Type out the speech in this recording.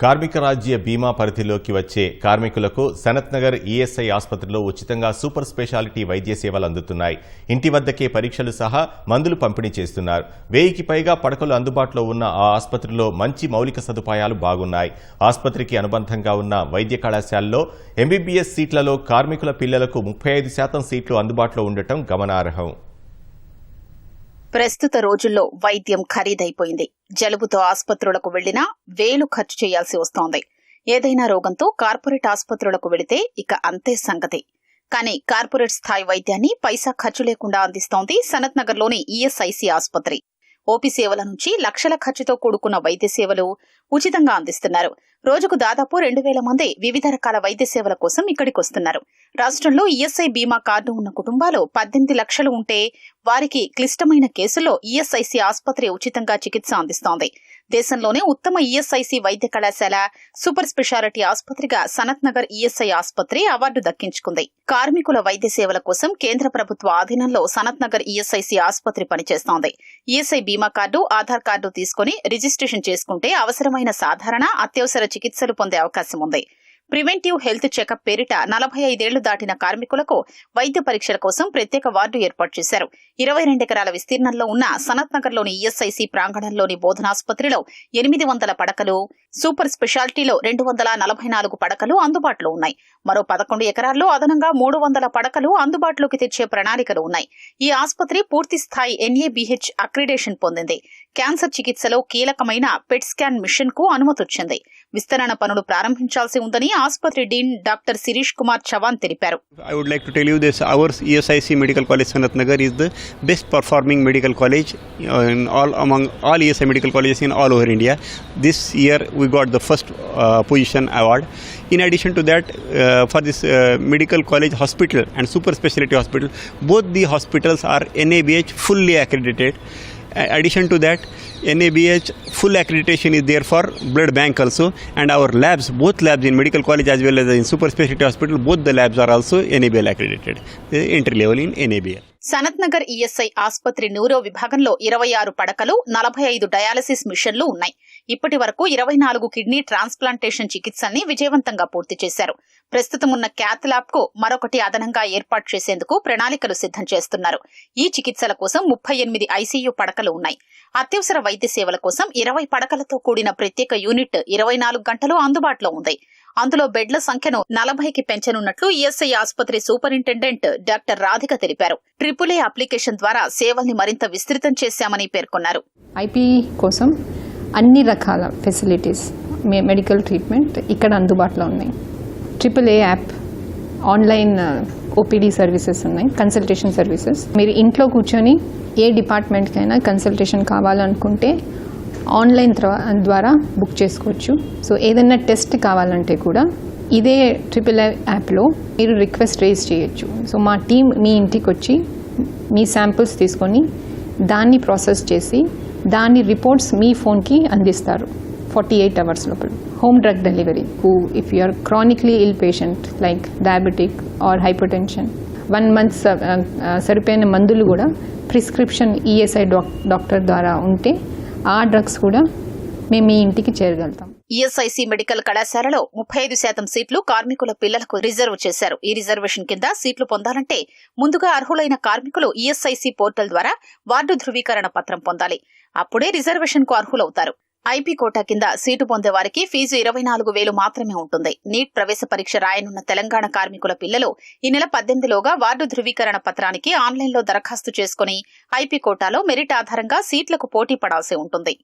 కార్మిక రాజ్య బీమా పరిధిలోకి వచ్చే కార్మికులకు సనత్నగర్ ఈఎస్ఐ ఆసుపత్రిలో ఉచితంగా సూపర్ స్పెషాలిటీ వైద్య సేవలు అందుతున్నాయి. ఇంటి వద్దకే పరీక్షలు సహా మందులు పంపిణీ చేస్తున్నారు. వెయ్యికి పైగా పడకలు అందుబాటులో ఉన్న ఆ ఆసుపత్రిలో మంచి మౌలిక సదుపాయాలు బాగున్నాయి. ఆసుపత్రికి అనుబంధంగా ఉన్న వైద్య కళాశాలలో ఎంబీబీఎస్ సీట్లలో కార్మికుల పిల్లలకు ముప్పై ఐదు శాతం సీట్లు అందుబాటులో ఉండటం గమనార్హం. ప్రస్తుత రోజుల్లో వైద్యం ఖరీదైపోయింది. జలుబుతో ఆసుపత్రులకు వెళ్ళినా వేలు ఖర్చు చేయాల్సి వస్తోంది. ఏదైనా రోగంతో కార్పొరేట్ ఆసుపత్రులకు వెళితే ఇక అంతే సంగతి. కానీ కార్పొరేట్ స్థాయి వైద్యాన్ని పైసా ఖర్చు లేకుండా అందిస్తోంది సనత్ నగర్లోని ఈఎస్ఐసి ఆసుపత్రి. ఓపీ సేవల నుంచి లక్షల ఖర్చుతో కూడుకున్న వైద్య సేవలు ఉచితంగా అందిస్తున్నారు. రోజుకు దాదాపు రెండు వేల మంది వివిధ రకాల వైద్య సేవల కోసం ఇక్కడికి వస్తున్నారు. రాష్ట్రంలో ఈఎస్ఐ బీమా కార్డు ఉన్న కుటుంబాలు పద్దెనిమిది లక్షలు ఉంటే వారికి క్లిష్టమైన కేసుల్లో ఈఎస్ఐసి ఆసుపత్రి ఉచితంగా చికిత్స అందిస్తోంది. దేశంలోనే ఉత్తమ ఈఎస్ఐసి వైద్య కళాశాల సూపర్ స్పెషాలిటీ ఆసుపత్రిగా సనత్ నగర్ ఈఎస్ఐ ఆసుపత్రి అవార్డు దక్కించుకుంది. కార్మికుల వైద్య సేవల కోసం కేంద్ర ప్రభుత్వ ఆధీనంలో సనత్ నగర్ ఈఎస్ఐసి ఆసుపత్రి పనిచేస్తోంది. ఈఎస్ఐ బీమా కార్డు ఆధార్ కార్డు తీసుకుని రిజిస్ట్రేషన్ చేసుకుంటే అవసరమైన సాధారణ అత్యవసర చికిత్సలు పొందే అవకాశం ఉంది ప్రివెంటివ్ హెల్త్ చెకప్ పేరిట నలభై ఐదేళ్ళు దాటిన కార్మికులకు వైద్య పరీక్షల కోసం ప్రత్యేక వార్డు ఏర్పాటు చేశారు. ఇరవై రెండు ఎకరాల విస్తీర్ణంలో ఉన్న సనత్ నగర్లోని ఈఎస్ఐసి ప్రాంగణంలోని బోధనాసుపత్రిలో ఎనిమిది వందల పడకలు సూపర్ స్పెషాలిటీలో రెండు వందల నలభై నాలుగు పడకలు అందుబాటులో ఉన్నాయి. మరో పదకొండు ఎకరాల్లో అదనంగా మూడు వందల పడకలు అందుబాటులోకి తెచ్చే ప్రణాళికలు ఉన్నాయి. ఈ ఆసుపత్రి పూర్తి స్థాయి ఎన్ఏబిహెచ్ అక్రిడేషన్ పొందింది. క్యాన్సర్ చికిత్సలో కీలకమైన పెట్ స్కాన్ మిషన్కు అనుమతొచ్చింది. విస్తరణ పనులు ప్రారంభించాల్సి ఉందని ఆసుపత్రి డీన్ డాక్టర్ శిరీష్ కుమార్ చవాన్ తెలిపారు. I would like to tell you this our ESIC medical college Sanath Nagar is the best performing medical college in all among all ESI medical colleges in all over India this year year we got the first uh, position award. In addition to that, uh, for this uh, medical college hospital and super specialty hospital, both the hospitals are NABH fully accredited. Addition to that, NABH full accreditation is there for blood bank also, and our labs, both labs in medical college as well as in super specialty hospital, both the labs are also NABL accredited, uh, entry level in NABL. Sanath Nagar ESI ఆసుపత్రి neuro విభాగంలో ఇరవై ఆరు పడకలు నలభై ఐదు dialysis మిషన్లు ఉన్నాయి. ఇప్పటి వరకు ఇరవై నాలుగు కిడ్నీ ట్రాన్స్ప్లాంటేషన్ చికిత్సల్ని విజయవంతంగా పూర్తి చేశారు. ప్రస్తుతం ఉన్న క్యాత్ ల్యాబ్కు మరొకటి అదనంగా ఏర్పాటు చేసేందుకు ప్రణాళికలు సిద్ధం చేస్తున్నారు. ఈ చికిత్సల కోసం ముప్పై ఎనిమిది ఐసీయూ పడకలు ఉన్నాయి. అత్యవసర వైద్య సేవల కోసం ఇరవై పడకలతో కూడిన ప్రత్యేక యూనిట్ ఇరవై నాలుగు గంటలు అందుబాటులో ఉంది. అందులో బెడ్ల సంఖ్యను నలభైకి పెంచనున్నట్లు ఈఎస్ఐ ఆసుపత్రి సూపరింటెండెంట్ డాక్టర్ రాధిక తెలిపారు. ట్రిపుల్ ఏ అప్లికేషన్ ద్వారా సేవల్ని మరింత విస్తృతం చేశామని పేర్కొన్నారు. ఐపీ కోసం అన్ని రకాల ఫెసిలిటీస్ మే మెడికల్ ట్రీట్మెంట్ ఇక్కడ అందుబాటులో ఉన్నాయి. Triple A app online OPD services ఉన్నాయి కన్సల్టేషన్ సర్వీసెస్. మీరు ఇంట్లో కూర్చొని ఏ డిపార్ట్మెంట్కైనా కన్సల్టేషన్ కావాలనుకుంటే ఆన్లైన్ త్ర- ద్వారా బుక్ చేసుకోవచ్చు. సో ఏదైనా టెస్ట్ కావాలంటే కూడా ఇదే ట్రిపుల్ యాప్లో మీరు రిక్వెస్ట్ రేజ్ చేయొచ్చు. సో మా టీం మీ ఇంటికి వచ్చి మీ శాంపుల్స్ తీసుకొని దాన్ని ప్రాసెస్ చేసి దాని రిపోర్ట్స్ మీ ఫోన్కి అందిస్తారు. ఫార్టీ ఎయిట్ అవర్స్ లోపల. Home drug delivery. Who if you are chronically ill patient like diabetic or hypertension one month సరిపోయిన మందులు కూడా ప్రిస్క్రిప్షన్ ఈఎస్ఐ డాక్టర్ ద్వారా ఉంటే ఆ డ్రగ్స్ కూడా మేము మీ ఇంటికి చేరగలుగుతాం. ఈఎస్ఐసి మెడికల్ కళాశాలలో ముప్పై ఐదు శాతం సీట్లు కార్మికుల పిల్లలకు రిజర్వ్ చేశారు. ఈ రిజర్వేషన్ కింద సీట్లు పొందాలంటే ముందుగా అర్హులైన కార్మికులు ఈఎస్ఐసి పోర్టల్ ద్వారా వార్డు ధృవీకరణ పత్రం పొందాలి. అప్పుడే రిజర్వేషన్కు అర్హులవుతారు. ఐపీ కోటా కింద సీటు పొందే వారికి ఫీజు ఇరవై నాలుగు వేలు మాత్రమే ఉంటుంది. నీట్ ప్రవేశ పరీక్ష రాయనున్న తెలంగాణ కార్మికుల పిల్లలు ఈ నెల పద్దెనిమిదిలోగా వార్డు ధృవీకరణ పత్రానికి ఆన్లైన్లో దరఖాస్తు చేసుకుని ఐపీ కోటాలో మెరిట్ ఆధారంగా సీట్లకు పోటీ పడాల్సి ఉంటుంది.